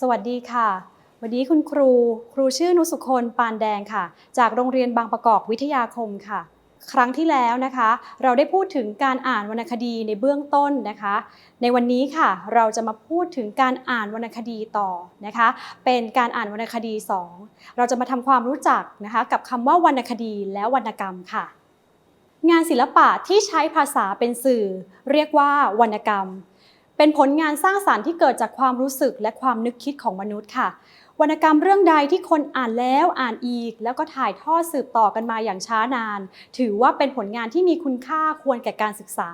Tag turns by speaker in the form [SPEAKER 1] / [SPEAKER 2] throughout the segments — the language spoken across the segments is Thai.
[SPEAKER 1] สวัสดีค่ะ วันนี้คุณครู ครูชื่อนุสุคนปานแดงค่ะ จากโรงเรียนบางประกอบวิทยาคมค่ะ ครั้งที่แล้วนะคะ เราได้พูดถึงการอ่านวรรณคดีในเบื้องต้นนะคะ ในวันนี้ค่ะ เราจะมาพูดถึงการอ่านวรรณคดีต่อนะคะ เป็นการอ่านวรรณคดี 2 เราจะมาทำความรู้จักนะคะ กับคำว่าวรรณคดีและวรรณกรรมค่ะ งานศิลปะที่ใช้ภาษาเป็นสื่อ เรียกว่าวรรณกรรม เป็นผลงานสร้างสารรค์ที่เกิดจากความรู้สึกและความนึกคิดของมนุษย์ค่ะ วรรณกรรมเรื่องใดที่คนอ่านแล้วอ่านอีก แล้วก็ถ่ายทอดสืบต่อกันมาอย่างช้านาน ถือว่าเป็นผลงานที่มีคุณค่าควรแก่การศึกษา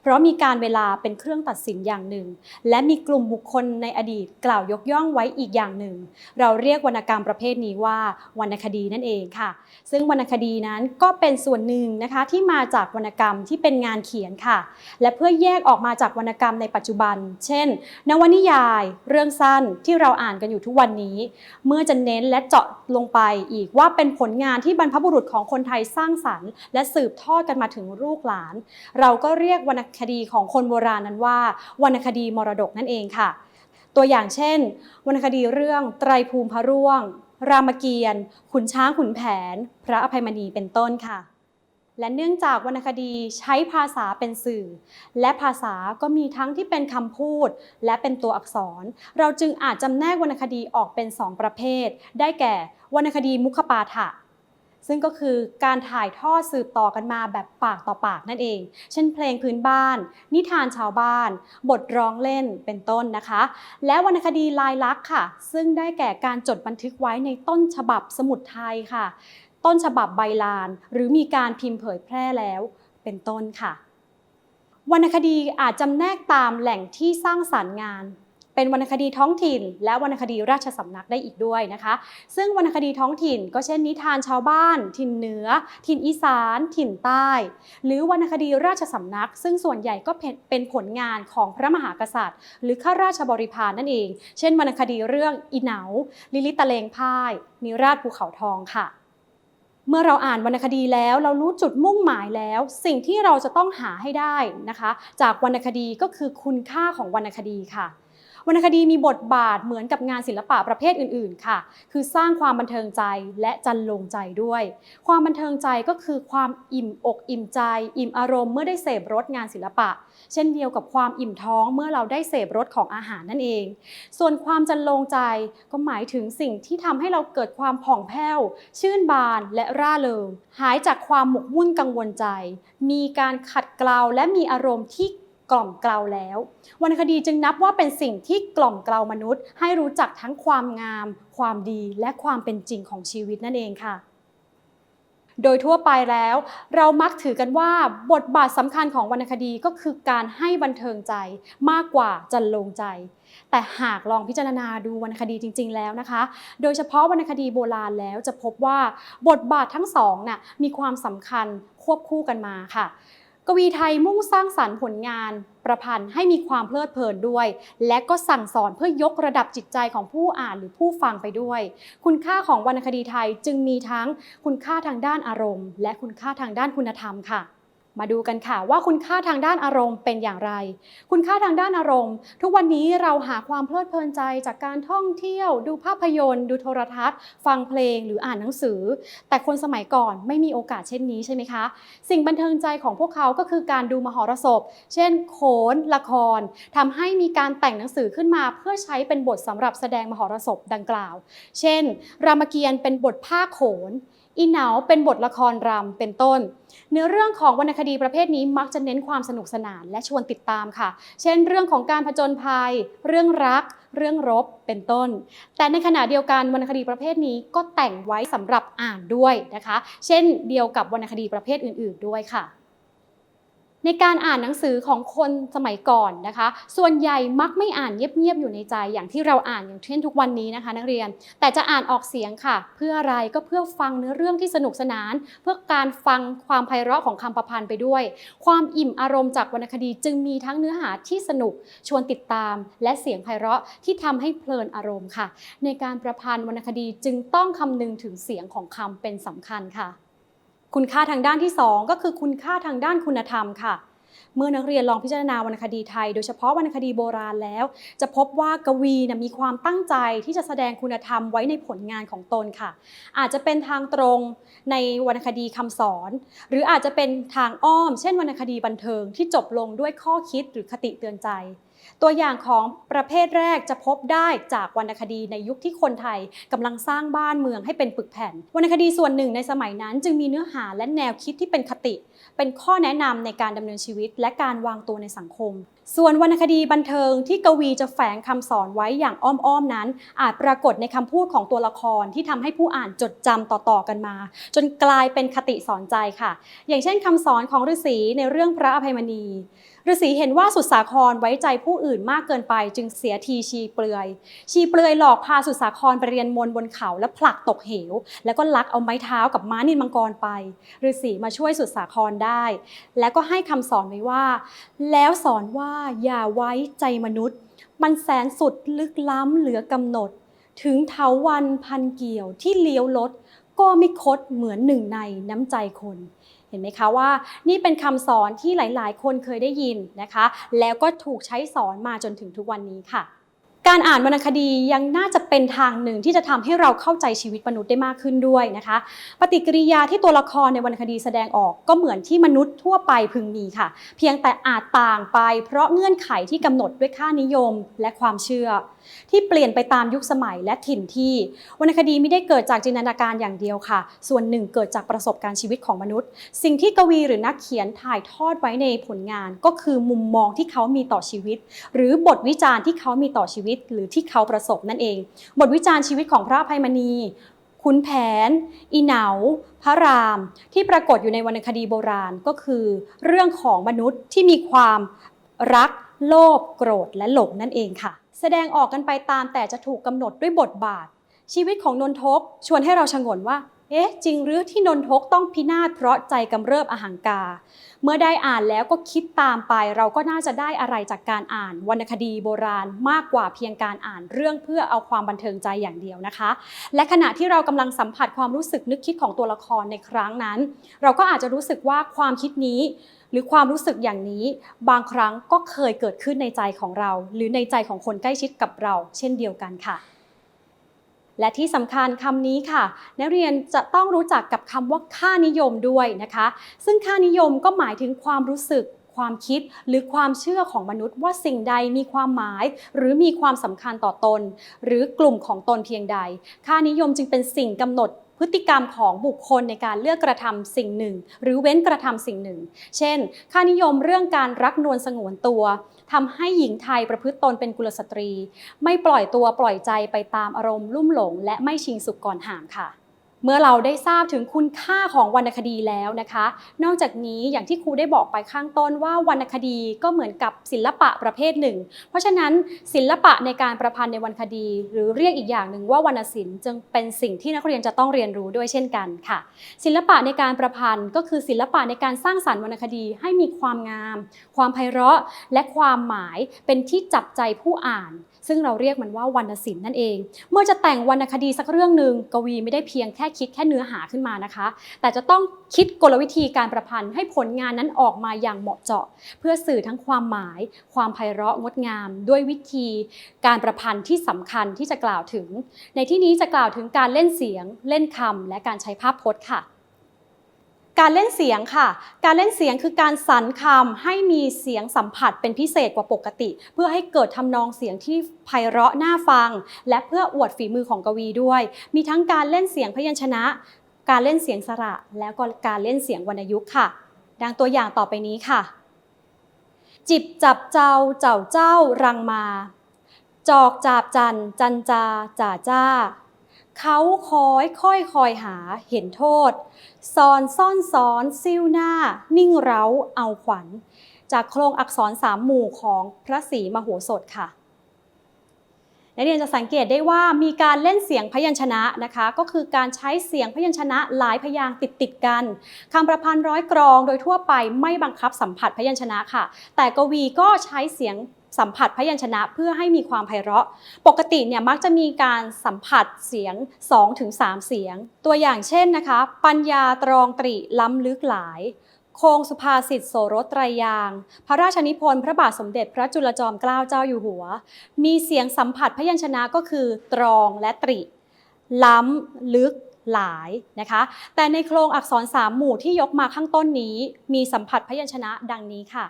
[SPEAKER 1] เพราะมีการเวลาเป็นเครื่องตัดสินอย่างหนึ่ง และมีกลุ่มบุคคลในอดีตกล่าวยกย่องไว้อีกอย่างหนึ่ง เราเรียกวรรณกรรมประเภทนี้ว่าวรรณคดีนั่นเองค่ะ ซึ่งวรรณคดีนั้นก็เป็นส่วนหนึ่งนะคะที่มาจากวรรณกรรมที่เป็นงานเขียนค่ะ และเพื่อแยกออกมาจากวรรณกรรมในปัจจุบัน เช่น นวนิยาย เรื่องสั้นที่เราอ่านกันอยู่ทุกวันนี้เมื่อจะเน้นและเจาะลงไปอีกว่าเป็นผลงานที่บรรพบุรุษของคนไทยสร้างสรรค์ และสืบทอดกันมาถึงลูกหลาน เราก็เรียกวรรณคดีของคนโบราณนั้นว่า วรรณคดีมรดกนั่นเองค่ะ ตัวอย่างเช่น วรรณคดีเรื่องไตรภูมิพระร่วง รามเกียรติ์ขุนช้างขุนแผน พระอภัยมณีเป็นต้นค่ะ และเนื่องจากวรรณคดีใช้ภาษาเป็นสื่อ และภาษาก็มีทั้งที่เป็นคำพูด และเป็นตัวอักษร เราจึงอาจจำแนกวรรณคดีออกเป็น2ประเภท ได้แก่วรรณคดีมุขปาฐะซึ่งก็คือการถ่ายทอดสืบต่อกันมาแบบปากต่อปากนั่นเอง เช่นเพลงพื้นบ้าน นิทานชาวบ้าน บทร้องเล่นเป็นต้นนะคะ และวรรณคดีลายลักษณ์ค่ะ ซึ่งได้แก่การจดบันทึกไว้ในต้นฉบับสมุดไทยค่ะ ต้นฉบับใบลาน หรือมีการพิมพ์เผยแพร่แล้วเป็นต้นค่ะ วรรณคดีอาจจำแนกตามแหล่งที่สร้างสารรค์งาน เป็นวรรณคดีท้องถิ่น และวรรณคดีราชสำนักได้อีกด้วยนะคะ ซึ่งวรรณคดีท้องถิ่น ก็เช่นนิทานชาวบ้าน ถิ่นเหนือ ถิ่นอีสาน ถิ่นใต้ หรือวรรณคดีราชสำนัก ซึ่งส่วนใหญ่ก็เป็นเป็นผลงานของพระมหากษัตริย์ หรือข้าราชบริพารนั่นเอง เช่นวรรณคดีเรื่องอีเหนา ลิลิตะเลงพ่ายนิราชภูเขาทองค่ะ เมื่อเราอ่านวรรณคดีแล้วเรารู้จุดมุ่งหมายแล้ว สิ่งที่เราจะต้องหาให้ได้นะคะ จากวรรณคดีก็คือคุณค่าของวรรณคดีค่ะ วรรณคดีมีบทบาทเหมือนกับงานศิลปะประเภทอื่น ๆ ค่ะ คือสร้างความบันเทิงใจและจันลงใจด้วย ความบันเทิงใจก็คือความอิ่มอกอิ่มใจ อิ่มอารมณ์เมื่อได้เสพรสงานศิลปะ เช่นเดียวกับความอิ่มท้องเมื่อเราได้เสพรสของอาหารนั่นเอง ส่วนความจันลงใจก็หมายถึงสิ่งที่ทำให้เราเกิดความผ่องแผ้ว ชื่นบานและร่าเริง หายจากความหมกมุ่นกังวลใจ มีการขัดเกลาและมีอารมณ์ที่ กล่อมเกลาแล้ว วรรณคดีจึงนับว่าเป็นสิ่งที่กล่อมเกลามนุษย์ ให้รู้จักทั้งความงาม ความดีและความเป็นจริงของชีวิตนั่นเองค่ะ โดยทั่วไปแล้ว เรามักถือกันว่าบทบาทสำคัญของวรรณคดีก็คือการให้บันเทิงใจมากกว่าจันลงใจ แต่หากลองพิจารณาดูวรรณคดีจริง ๆ แล้วนะคะ โดยเฉพาะวรรณคดีโบราณแล้วจะพบว่าบทบาททั้งสองน่ะมีความสำคัญควบคู่กันมาค่ะ กวีไทยมุ่งสร้างสรรค์ผลงาน ประพันธ์ให้มีความเพลิดเพลินด้วย และก็สั่งสอนเพื่อยกระดับจิตใจของผู้อ่านหรือผู้ฟังไปด้วย คุณค่าของวรรณคดีไทยจึงมีทั้งคุณค่าทางด้านอารมณ์ และคุณค่าทางด้านคุณธรรมค่ะ มาดูกันค่ะว่าคุณค่าทางด้านอารมณ์เป็นอย่างไร คุณค่าทางด้านอารมณ์ ทุกวันนี้เราหาความเพลิดเพลินใจจากการท่องเที่ยว ดูภาพยนตร์ ดูโทรทัศน์ ฟังเพลงหรืออ่านหนังสือ แต่คนสมัยก่อนไม่มีโอกาสเช่นนี้ใช่ไหมคะ สิ่งบันเทิงใจของพวกเขาก็คือการดูมหรสพ เช่น โขน ละครทำให้มีการแต่งหนังสือขึ้นมา เพื่อใช้เป็นบทสำหรับแสดงมหรสพดังกล่าว เช่น รามเกียรติ์เป็นบทภาคโขน อีเหนาเป็นบทละครรำเป็นต้น เนื้อเรื่องของวรรณคดีประเภทนี้มักจะเน้นความสนุกสนานและชวนติดตามค่ะ เช่น เรื่องของการผจญภัย เรื่องรัก เรื่องรบเป็นต้น แต่ในขณะเดียวกันวรรณคดีประเภทนี้ก็แต่งไว้สำหรับอ่านด้วยนะคะ เช่นเดียวกับวรรณคดีประเภทอื่น ๆ ด้วยค่ะ ในการอ่านหนังสือของคนสมัยก่อนนะคะ ส่วนใหญ่มักไม่อ่านเงียบๆอยู่ในใจอย่างที่เราอ่านอย่างเช่นทุกวันนี้นะคะ นักเรียน แต่จะอ่านออกเสียงค่ะ เพื่ออะไรก็เพื่อฟังเนื้อเรื่องที่สนุกสนาน เพื่อการฟังความไพเราะของคำประพันธ์ไปด้วย ความอิ่มอารมณ์จากวรรณคดีจึงมีทั้งเนื้อหาที่สนุกชวนติดตาม และเสียงไพเราะที่ทำให้เพลินอารมณ์ค่ะ ในการประพันธ์วรรณคดีจึงต้องคำนึงถึงเสียงของคำเป็นสำคัญค่ะ คุณค่าทางด้านที่ 2 ก็คือคุณค่าทางด้านคุณธรรมค่ะ เมื่อนักเรียนลองพิจารณาวรรณคดีไทย โดยเฉพาะวรรณคดีโบราณแล้ว จะพบว่ากวีนะมีความตั้งใจที่จะแสดงคุณธรรมไว้ในผลงานของตนค่ะ อาจจะเป็นทางตรงในวรรณคดีคำสอน หรืออาจจะเป็นทางอ้อม เช่นวรรณคดีบันเทิงที่จบลงด้วยข้อคิดหรือคติเตือนใจ ตัวอย่างของประเภทแรกจะพบได้จากวรรณคดีในยุคที่คนไทยกำลังสร้างบ้านเมืองให้เป็นปึกแผ่น วรรณคดีส่วนหนึ่งในสมัยนั้น จึงมีเนื้อหาและแนวคิดที่เป็นคติ เป็นข้อแนะนำในการดำเนินชีวิต และการวางตัวในสังคม ส่วนวรรณคดีบันเทิงที่กวีจะแฝงคำสอนไว้อย่างอ้อมๆนั้น อาจปรากฏในคำพูดของตัวละครที่ทำให้ผู้อ่านจดจำต่อๆกันมา จนกลายเป็นคติสอนใจค่ะ อย่างเช่นคำสอนของฤาษีในเรื่องพระอภัยมณีฤาษีเห็นว่าสุดสาครไว้ใจผู้อื่นมากเกินไป จึงเสียทีชีเปลือย ชีเปลือยหลอกพาสุดสาครไปเรียนมนบนเขาและผลักตกเหว แล้วก็ลักเอาไม้เท้ากับม้านินมังกรไปฤาษีมาช่วยสุดสาครได้ แล้วก็ให้คำสอนไว้ว่า แล้วสอนว่าอย่าไว้ใจมนุษย์ มันแสนสุดลึกล้ำเหลือกำหนด ถึงเถาวันพันเกี่ยวที่เลี้ยวลด ก็ไม่คดเหมือนหนึ่งในน้ำใจคนเห็นไหมคะว่านี่เป็นคำสอนที่หลาย ๆ คนเคยได้ยินนะคะ แล้วก็ถูกใช้สอนมาจนถึงทุกวันนี้ค่ะ การอ่านวรรณคดียังน่าจะเป็นทางหนึ่งที่จะทำให้เราเข้าใจชีวิตมนุษย์ได้มากขึ้นด้วยนะคะ ปฏิกิริยาที่ตัวละครในวรรณคดีแสดงออกก็เหมือนที่มนุษย์ทั่วไปพึงมีค่ะ เพียงแต่อาจต่างไปเพราะเงื่อนไขที่กำหนดด้วยค่านิยมและความเชื่อ ที่เปลี่ยนไปตามยุคสมัยและถิ่นที่ วรรณคดีไม่ได้เกิดจากจินตนาการอย่างเดียวค่ะ ส่วนหนึ่งเกิดจากประสบการณ์ชีวิตของมนุษย์ สิ่งที่กวีหรือนักเขียนถ่ายทอดไว้ในผลงาน ก็คือมุมมองที่เขามีต่อชีวิต หรือบทวิจารณ์ที่เขามีต่อชีวิต หรือที่เขาประสบนั่นเอง บทวิจารณ์ชีวิตของพระภัยมณีขุนแผน อีเหนา พระราม ที่ปรากฏอยู่ในวรรณคดีโบราณก็คือ เรื่องของมนุษย์ที่มีความรัก โลภ โกรธ และหลงนั่นเองค่ะ แสดงออกกันไปตามแต่จะถูกกำหนดด้วยบทบาท ชีวิตของนนทกชวนให้เราชงนว่า เอ๊ะ จริงหรือที่นนทกต้องพินาศเพราะใจกำเริบอหังกา เมื่อได้อ่านแล้วก็คิดตามไป เราก็น่าจะได้อะไรจากการอ่านวรรณคดีโบราณมากกว่าเพียงการอ่านเรื่องเพื่อเอาความบันเทิงใจอย่างเดียวนะคะ และขณะที่เรากำลังสัมผัสความรู้สึกนึกคิดของตัวละครในครั้งนั้น เราก็อาจจะรู้สึกว่าความคิดนี้ หรือความรู้สึกอย่างนี้ บางครั้งก็เคยเกิดขึ้นในใจของเรา หรือในใจของคนใกล้ชิดกับเรา เช่นเดียวกันค่ะ และที่สำคัญคำนี้ค่ะ นักเรียนจะต้องรู้จักกับคำว่าค่านิยมด้วยนะคะ ซึ่งค่านิยมก็หมายถึงความรู้สึกความคิดหรือความเชื่อของมนุษย์ว่าสิ่งใดมีความหมาย หรือมีความสำคัญต่อตน หรือกลุ่มของตนเพียงใด ค่านิยมจึงเป็นสิ่งกำหนด พฤติกรรมของบุคคลในการเลือกกระทำสิ่งหนึ่ง หรือเว้นกระทำสิ่งหนึ่ง เช่น ค่านิยมเรื่องการรักนวลสงวนตัวทำให้หญิงไทยประพฤติตนเป็นกุลสตรี ไม่ปล่อยตัวปล่อยใจไปตามอารมณ์ลุ่มหลง และไม่ชิงสุขก่อนห่างค่ะ เมื่อเราได้ทราบถึงคุณค่าของวรรณคดีแล้วนะคะ นอกจากนี้อย่างที่ครูได้บอกไปข้างต้นว่าวรรณคดีก็เหมือนกับศิลปะประเภทหนึ่ง เพราะฉะนั้นศิลปะในการประพันธ์ในวรรณคดี หรือเรียกอีกอย่างหนึ่งว่าวรรณศิลป์จึงเป็นสิ่งที่นักเรียนจะต้องเรียนรู้ด้วยเช่นกันค่ะ ศิลปะในการประพันธ์ก็คือศิลปะในการสร้างสรรค์วรรณคดีให้มีความงาม ความไพเราะและความหมายเป็นที่จับใจผู้อ่าน ซึ่งเราเรียกมันว่าวรรณศิลป์นั่นเอง เมื่อจะแต่งวรรณคดีสักเรื่องหนึ่งกวีไม่ได้เพียงแค่คิดแค่เนื้อหาขึ้นมานะคะ แต่จะต้องคิดกลวิธีการประพันธ์ให้ผลงานนั้นออกมาอย่างเหมาะเจาะ เพื่อสื่อทั้งความหมาย ความไพเราะงดงาม ด้วยวิธีการประพันธ์ที่สำคัญที่จะกล่าวถึง ในที่นี้จะกล่าวถึงการเล่นเสียง เล่นคำและการใช้ภาพพจน์ค่ะ การเล่นเสียงค่ะ การเล่นเสียงคือการสรรคำให้มีเสียงสัมผัสเป็นพิเศษกว่าปกติ เพื่อให้เกิดทำนองเสียงที่ไพเราะน่าฟัง และเพื่ออวดฝีมือของกวีด้วย มีทั้งการเล่นเสียงพยัญชนะ การเล่นเสียงสระ แล้วก็การเล่นเสียงวรรณยุกต์ค่ะ ดังตัวอย่างต่อไปนี้ค่ะ จิบจับเจ้าเจ้าเจ้ารังมา จอกจาบจันจันจาจ่าจ้า เขาคอยค่อยคอยหาเห็นโทษซอนซ่อนซ้อนซิ้วหน้า นิ่งเร้าเอาขวัญ จากโครงอักษรสามหมู่ของพระศรีมโหสถค่ะนักเรียนจะสังเกตได้ว่ามีการเล่นเสียงพยัญชนะนะคะ ก็คือการใช้เสียงพยัญชนะหลายพยางติดติดกันคำประพันธ์ร้อยกรองโดยทั่วไปไม่บังคับสัมผัสพยัญชนะค่ะ แต่กวีก็ใช้เสียง สัมผัสพยัญชนะเพื่อให้มีความไพเราะ ปกติเนี่ยมักจะมีการสัมผัสเสียง 2-3 เสียง ตัวอย่างเช่นนะคะ ปัญญาตรองตรีล้ำลึกหลาย โคงสุภาษิตโสรสไตรยาง พระราชนิพนธ์พระบาทสมเด็จพระจุลจอมเกล้าเจ้าอยู่หัว มีเสียงสัมผัสพยัญชนะก็คือ ตรองและตริล้ำลึกหลายนะคะ แต่ในโครงอักษรสามหมู่ที่ยกมาข้างต้นนี้ มีสัมผัสพยัญชนะดังนี้ค่ะ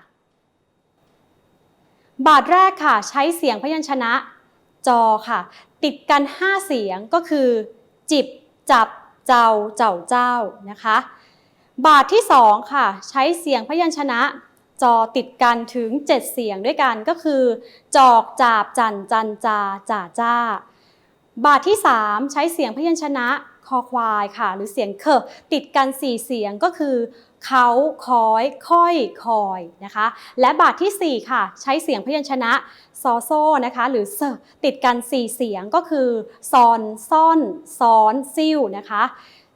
[SPEAKER 1] บาทแรกค่ะ ใช้เสียงพยัญชนะ จอค่ะ ติดกัน 5 เสียงก็คือ จิบ จับ เจ้า เจ้าเจ้านะคะ บาทที่ 2 ค่ะ ใช้เสียงพยัญชนะ จอติดกันถึง 7 เสียงด้วยกันก็คือ จอกจาบจันจันจาจ่าจ้า บาทที่ 3 ใช้เสียงพยัญชนะ คอควายค่ะ หรือเสียงเคติดกัน4เสียงก็คือเขาคอยค่อยคอยนะคะ และบาททีสี่4 ค่ะ ใช้เสียงพยัญชนะซอโซนะคะ หรือเซอติดกัน 4 เสียงก็คือซอนซ่อนซ้อนซิ่วนะคะ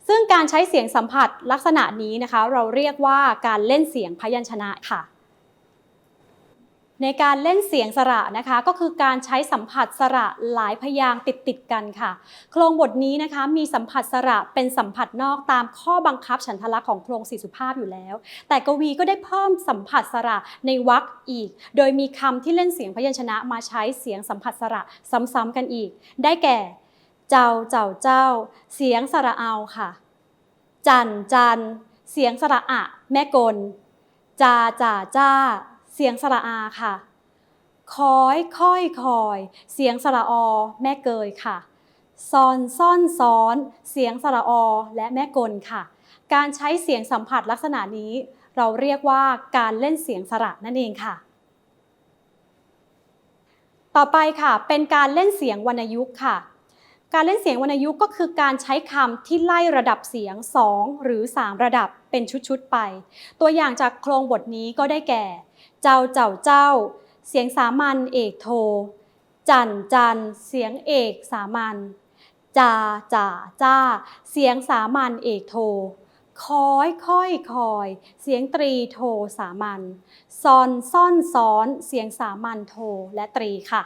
[SPEAKER 1] ซึ่งการใช้เสียงสัมผัสลักษณะนี้นะคะ เราเรียกว่าการเล่นเสียงพยัญชนะค่ะ ในการเล่นเสียงสระนะคะ ก็คือการใช้สัมผัสสระหลายพยางติดติดกันค่ะ โครงบทนี้นะคะมีสัมผัสสระเป็นสัมผัสนอกตามข้อบังคับฉันทลักษณ์ของโครงสี่สุภาพอยู่แล้ว แต่กวีก็ได้เพิ่มสัมผัสสระในวรรคอีก โดยมีคำที่เล่นเสียงพยัญชนะมาใช้เสียงสัมผัสสระซ้ำๆกันอีก ได้แก่ เจ้าเจ้าเจ้า เสียงสระเอาค่ะ จันจันเสียงสระอะแม่กลจาจ่าจ้า เสียงสระอาค่ะ คอยค่อยคอย เสียงสระอแม่เกยค่ะซอนซ่อนซ้อน เสียงสระอและแม่กลค่ะ การใช้เสียงสัมผัสลักษณะนี้ เราเรียกว่าการเล่นเสียงสระนั่นเองค่ะ ต่อไปค่ะ เป็นการเล่นเสียงวรรณยุกต์ค่ะ การเล่นเสียงวรรณยุกต์ก็คือการใช้คำที่ไล่ระดับเสียง 2 หรือ 3 ระดับเป็นชุดๆไป ตัวอย่างจากโครงบทนี้ก็ได้แก่ เจ้าเจ้าเจ้า เสียงสามัญเอกโท จันจันเสียงเอกสามัญจาจ่าจ้า เสียงสามัญเอกโท คอยค่อยคอย เสียงตรีโทสามัญซอนซ่อนซ้อน เสียงสามัญโทและตรีค่ะ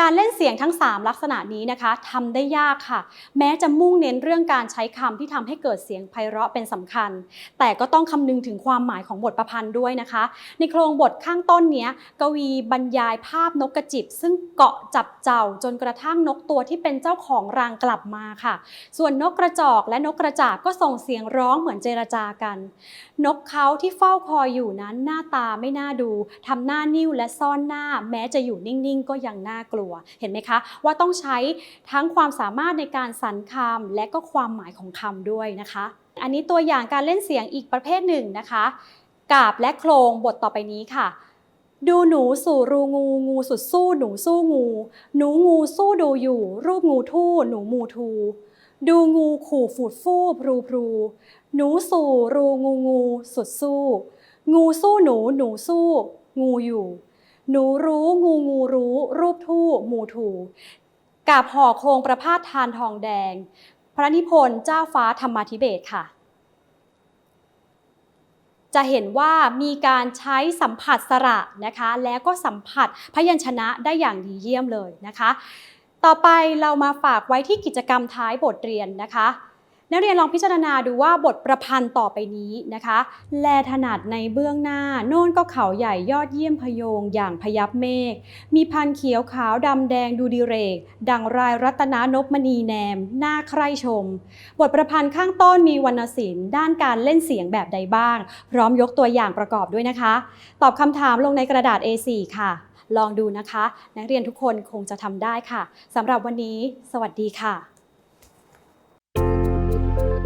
[SPEAKER 1] การเล่นเสียงทั้ง 3 ลักษณะนี้นะคะทำได้ยากค่ะ แม้จะมุ่งเน้นเรื่องการใช้คำที่ทำให้เกิดเสียงไพเราะเป็นสำคัญ แต่ก็ต้องคำนึงถึงความหมายของบทประพันธ์ด้วยนะคะ ในโครงบทข้างต้นเนี้ยกวีบรรยายภาพนกกระจิบ ซึ่งเกาะจับเจ้าจนกระทั่งนกตัวที่เป็นเจ้าของรังกลับมาค่ะ ส่วนนกกระจอกและนกกระจาบก็ส่งเสียงร้องเหมือนเจรจากัน นกเขาที่เฝ้าคอยอยู่นั้นหน้าตาไม่น่าดูทำหน้านิ่วและซ่อนหน้า แม้จะอยู่นิ่งๆ ก็ยังน่ากลัวเห็นไหมคะ ว่าต้องใช้ทั้งความสามารถในการสรรคำและก็ความหมายของคำด้วยนะคะ อันนี้ตัวอย่างการเล่นเสียงอีกประเภทหนึ่งนะคะ กาบและโครงบทต่อไปนี้ค่ะดูหนูสู่รูงูงูสุดสู้หนูสู้งู หนูงูสู้ดูอยู่ รูปงูทู่หนูมูทู ดูงูขู่ฝูดฟู่พรูพรู หนูสู่รูงูงูสุดสู้ งูสู้หนูหนูสู้ งูอยู่ หนูรู้งูงูรู้ รูปทู่มูทูกาบห่อโครงประพาสทานทองแดง พระนิพนธ์เจ้าฟ้าธรรมาธิเบศค่ะ จะเห็นว่ามีการใช้สัมผัสสระนะคะ แล้วก็สัมผัสพยัญชนะได้อย่างดีเยี่ยมเลยนะคะ ต่อไปเรามาฝากไว้ที่กิจกรรมท้ายบทเรียนนะคะ นักเรียนลองพิจารณาดูว่าบทประพันธ์ต่อไปนี้นะคะ แลถนัดในเบื้องหน้า โน่นก็เขาใหญ่ยอดเยี่ยมพโยงอย่างพยับเมฆ มีพันเขียวขาวดำแดงดูดิเรก ดังรายรัตนานพมณีแนมน่าใคร่ชม บทประพันธ์ข้างต้นมีวรรณศิลป์ด้านการเล่นเสียงแบบใดบ้าง พร้อมยกตัวอย่างประกอบด้วยนะคะ ตอบคำถามลงในกระดาษ A4 ค่ะ ลองดูนะคะ นักเรียนทุกคนคงจะทำได้ค่ะสำหรับวันนี้ สวัสดีค่ะ